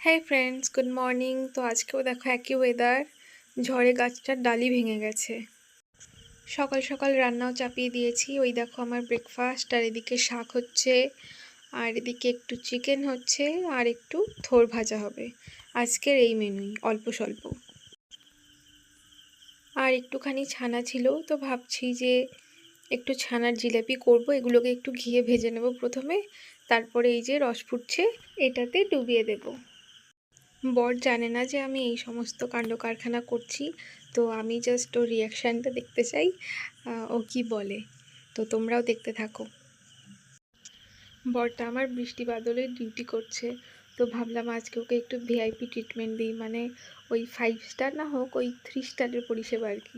হ্যাঁ friends good morning তো আজকেও দেখো একই ওয়েদার ঝড়ে গাছটার ডালি ভেঙে গেছে। সকাল সকাল রান্নাও চাপিয়ে দিয়েছি। ওই দেখো আমার ব্রেকফাস্ট আর এদিকে শাক হচ্ছে, আর এদিকে একটু চিকেন হচ্ছে, আর একটু থোর ভাজা হবে। আজকের এই মেনুই অল্প স্বল্প। আর একটুখানি ছানা ছিল, তো ভাবছি যে একটু ছানার জিলাপি করব, এগুলোকে একটু ঘিয়ে ভেজে নেব প্রথমে। তারপরে এই যে রস ফুটছে, এটাতে ডুবিয়ে দেব। বর জানে না যে আমি এই সমস্ত কাণ্ড কারখানা করছি। তো আমি জাস্ট ওর রিয়াকশানটা দেখতে চাই। ও কি বলে? তো তোমরাও দেখতে থাকো। বরটা আমার বৃষ্টি বাদলে ডিউটি করছে। তো ভাবলাম আজকে ওকে একটু ভিআইপি ট্রিটমেন্ট দিই। মানে ওই ফাইভ স্টার না হোক, ওই থ্রি স্টারের পরিষেবা আর কি।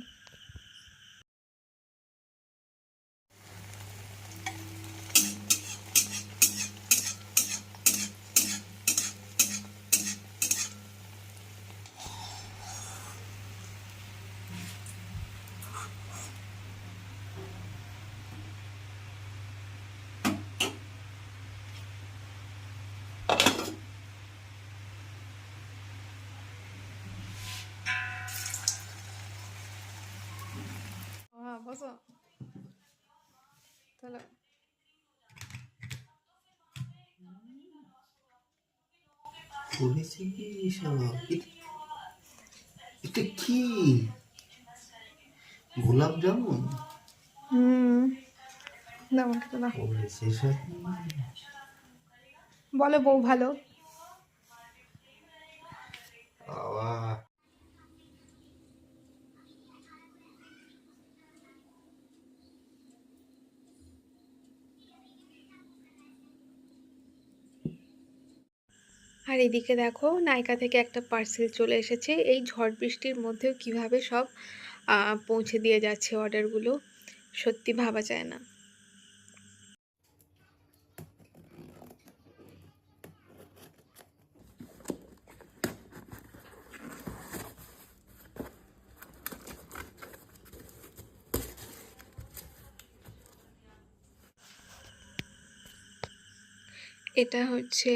হ্যাঁ বসো চলো কি এটা কি গোলাপ জামুন হুম করেছে বউ ভালো বাবা আর এদিকে দেখো নায়িকা থেকে একটা পার্সেল চলে এসেছে। এই ঝড় বৃষ্টির মধ্যেও কীভাবে সব পৌঁছে দিয়ে যাচ্ছে অর্ডারগুলো সত্যি ভাবা যায় না। এটা হচ্ছে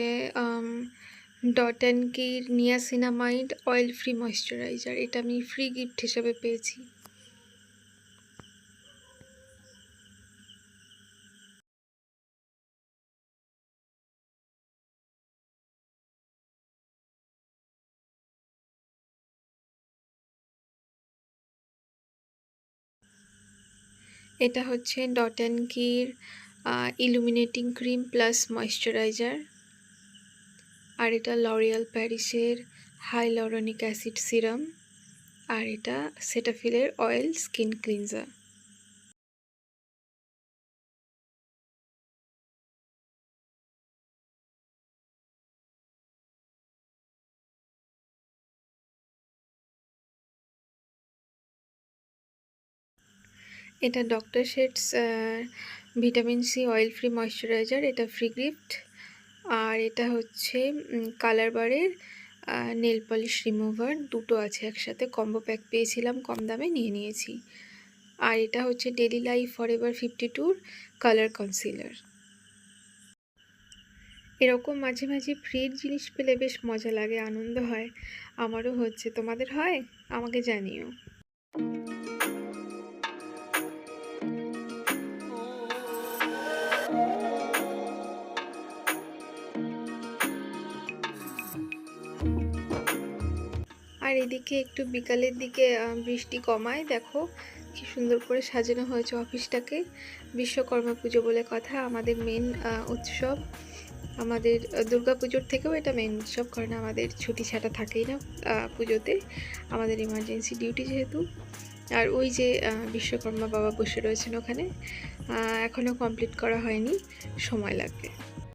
dot and key niacinamide oil free moisturiser. এটা আমি ফ্রি গিফট হিসেবে পেয়েছি। এটা হচ্ছে dot and key illuminating cream plus moisturiser আর এটা লরিয়াল প্যারিসের হাইলরনিক অ্যাসিড সিরাম আর এটা সেটাফিলের অয়েল স্কিন ক্লিনজার এটা doctor Sheth's vitamin C oil free moisturiser এটা ফ্রি গিফট আর এটা হচ্ছে কালার বারের নেল পলিশ রিমুভার দুটো আছে একসাথে। কম্বো প্যাক পেয়েছিলাম, কম দামে নিয়ে নিয়েছি। আর এটা হচ্ছে daily life forever fifty টুর কালার কনসিলার এরকম মাঝে মাঝে ফ্রির জিনিস পেলে বেশ মজা লাগে, আনন্দ হয়। আমারও হচ্ছে। তোমাদের হয়? আমাকে জানিও। আর এদিকে একটু বিকালের দিকে বৃষ্টি কমায়। দেখো কি সুন্দর করে সাজানো হয়েছে অফিসটাকে। বিশ্বকর্মা পুজো বলে কথা, আমাদের মেন উৎসব। আমাদের দুর্গা পুজোর থেকেও এটা মেন উৎসব, কারণ আমাদের ছুটি ছাটা থাকেই না পুজোতে। আমাদের ইমার্জেন্সি ডিউটি যেহেতু। আর ওই যে বিশ্বকর্মা বাবা বসে রয়েছেন ওখানে এখনও কমপ্লিট করা হয়নি, সময় লাগবে।